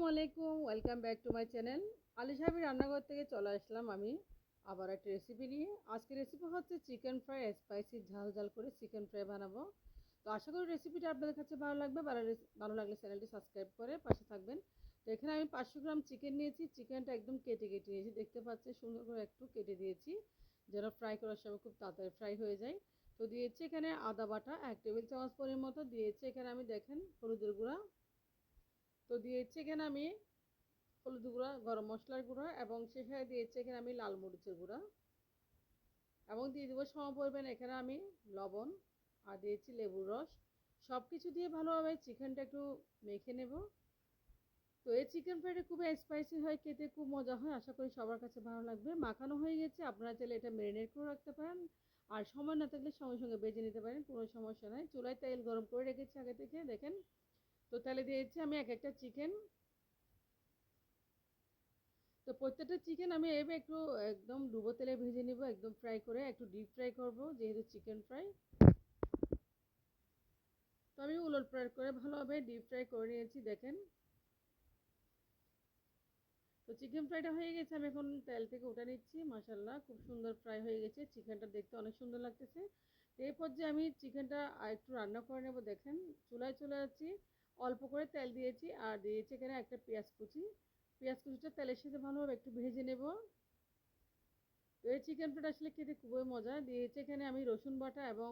আসসালামু আলাইকুম welcome back to my channel Ali সাহেবের রান্নাঘর থেকে চলে আসলাম আমি আবার একটা রেসিপি নিয়ে। আজকে রেসিপি হচ্ছে চিকেন ফ্রাই স্পাইসি ঝাল ঝাল করে চিকেন ফ্রাই বানাবো। তো আশা করি রেসিপিটা আপনাদের কাছে ভালো লাগবে। ভালো লাগলে চ্যানেলটি সাবস্ক্রাইব করে পাশে থাকবেন। তো এখানে আমি পাঁচশো গ্রাম চিকেন নিয়েছি। চিকেনটা একদম কেটে কেটে নিয়েছি। দেখতে পাচ্ছি সুন্দর করে একটু কেটে দিয়েছি, যেন ফ্রাই করার সময় খুব তাড়াতাড়ি ফ্রাই হয়ে যায়। তো দিয়েছি এখানে আদা বাটা, এক টেবিল চামচ পরিমাণ মতো। দিয়েছি এখানে আমি দেখেন হলুদের গুঁড়া তো দিয়েছি এখানে আমি হলুদ গুঁড়া, গরম মশলার গুঁড়া এবং সেখানে দিয়েছি এখানে আমি লাল মরিচের গুঁড়া এবং দিয়ে দেবো সম পরিমাণ এখানে আমি লবণ আর দিয়েছি লেবুর রস। সব কিছু দিয়ে ভালোভাবে চিকেনটা একটু মেখে নেব। তো এই চিকেন ফ্রাইটা খুবই স্পাইসি হয়, খেতে খুব মজা হয়। আশা করি সবার কাছে ভালো লাগবে। মাখানো হয়ে গেছে। আপনারা চাইলে এটা ম্যারিনেট করে রাখতে পারেন। আর সময় না থাকলে সঙ্গে সঙ্গে বেজে নিতে পারেন। কোনো সমস্যা নাই। চুলায় তেল গরম করে রেখেছি আগে থেকে। দেখেন তো তাহলে দিয়েছি আমি এক একটা চিকেন তো প্রত্যেকটা চিকেন আমি এভাবে একটু একদম ডুবো তেলে ভেজে নিব, একদম ফ্রাই করে একটু ডিপ ফ্রাই করব, যেহেতু চিকেন ফ্রাই তো আমি উলট ফ্রাই করে ভালোভাবে ডিপ ফ্রাই করে নিয়েছি, দেখেন। তো চিকেন ফ্রাইটা হয়ে গেছে, আমি এখন তেল থেকে উঠে নিচ্ছি মাসাল্লাহ খুব সুন্দর ফ্রাই হয়ে গেছে চিকেনটা দেখতে অনেক সুন্দর লাগতেছে। এরপর যে আমি চিকেনটা একটু রান্না করে নেব, দেখেন, চুলায় চলে যাচ্ছি অল্প করে তেল দিয়েছি, আর দিয়েছি এখানে একটা পেঁয়াজ কুচি। পেঁয়াজ কুচিটা তেলের সাথে ভালোভাবে একটু ভেজে নেব। এই চিকেন ফ্রাইড আসলে খেতে খুবই মজা। দিয়েছি এখানে আমি রসুন বাটা এবং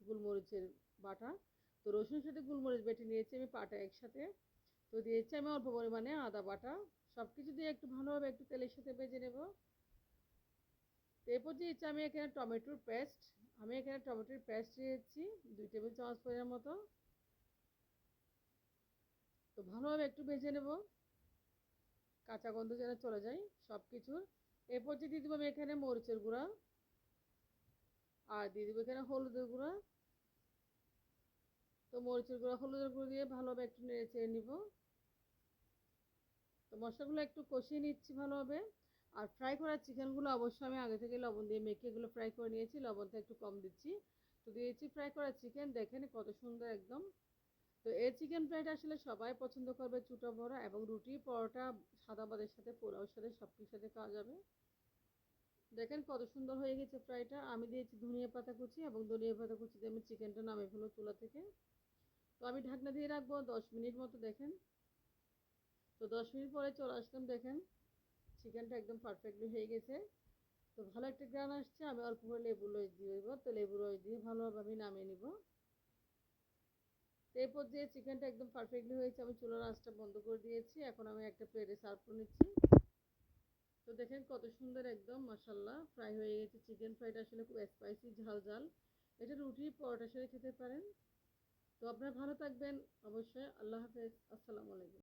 গোলমরিচের বাটা। তো রসুনের সাথে গোলমরিচ বেটে নিয়েছি আমি পাটা একসাথে। তো দিয়েছি আমি অল্প পরিমাণে আদা বাটা। সব কিছু দিয়ে একটু ভালোভাবে একটু তেলের সাথে ভেজে নেব। তো এরপর দিয়েছি আমি এখানে টমেটোর পেস্ট, আমি এখানে টমেটোর পেস্ট দিয়েছি দুই টেবিল চামচ পরিমাণ মতো। তো ভালোভাবে একটু ভেজে নেব। কাঁচা গন্ধ যেন চলে যায় সব কিছুর এরপর যে দিয়ে দেবো আমি এখানে মরিচের গুঁড়া আর দিয়ে দেবো এখানে হলুদের গুঁড়া। তো মরিচের গুঁড়া, হলুদের গুঁড়ো দিয়ে ভালোভাবে একটু নেড়ে চেড়ে নিব। তো মশলাগুলো একটু কষিয়ে নিচ্ছি ভালোভাবে। আর ফ্রাই করা চিকেনগুলো অবশ্যই আমি আগে থেকে লবণ দিয়ে মেখে এগুলো ফ্রাই করে নিয়েছি, লবণটা একটু কম দিচ্ছি। তো দিয়েছি ফ্রাই করা চিকেন দেখেন কত সুন্দর একদম। তো এই চিকেন ফ্রাইটা আসলে সবাই পছন্দ করবে, চুটো বড়া এবং রুটি, পরোটা, সাদা ভাতের সাথে, পোলাওর সাথে সব কিছুর সাথে খাওয়া যাবে। দেখেন কত সুন্দর হয়ে গেছে ফ্রাইটা। আমি দিয়েছি ধনিয়া পাতা কুচি এবং ধনিয়া পাতা কুচি দিয়ে আমি চিকেনটা নামে ফেলো চুলা থেকে। তো আমি ঢাকনা দিয়ে রাখব দশ মিনিট মতো, দেখেন। তো দশ মিনিট পরে চলে আসলাম, দেখেন। চিকেনটা একদম পারফেক্টলি হয়ে গেছে। তো ভালো একটা গ্রান আসছে, আমি অল্প করে লেবু রস দিয়ে দেবো। তো লেবু রস দিয়ে ভালোভাবে আমি নামিয়ে নিব। এরপর যে চিকেনটা একদম পারফেক্টলি হয়েছে, আমি চুলার আঁচটা বন্ধ করে দিয়েছি। এখন আমি একটা প্লেটে সার্ভ করে নিচ্ছি। তো দেখেন কত সুন্দর একদম মশাল্লা ফ্রাই হয়ে গেছে চিকেন ফ্রাইটা আসলে খুব স্পাইসি ঝাল ঝাল। এটা রুটি পরোটার সাথে খেতে পারেন। তো আপনারা ভালো থাকবেন। অবশ্যই আল্লাহ হাফেজ। আসসালামু আলাইকুম।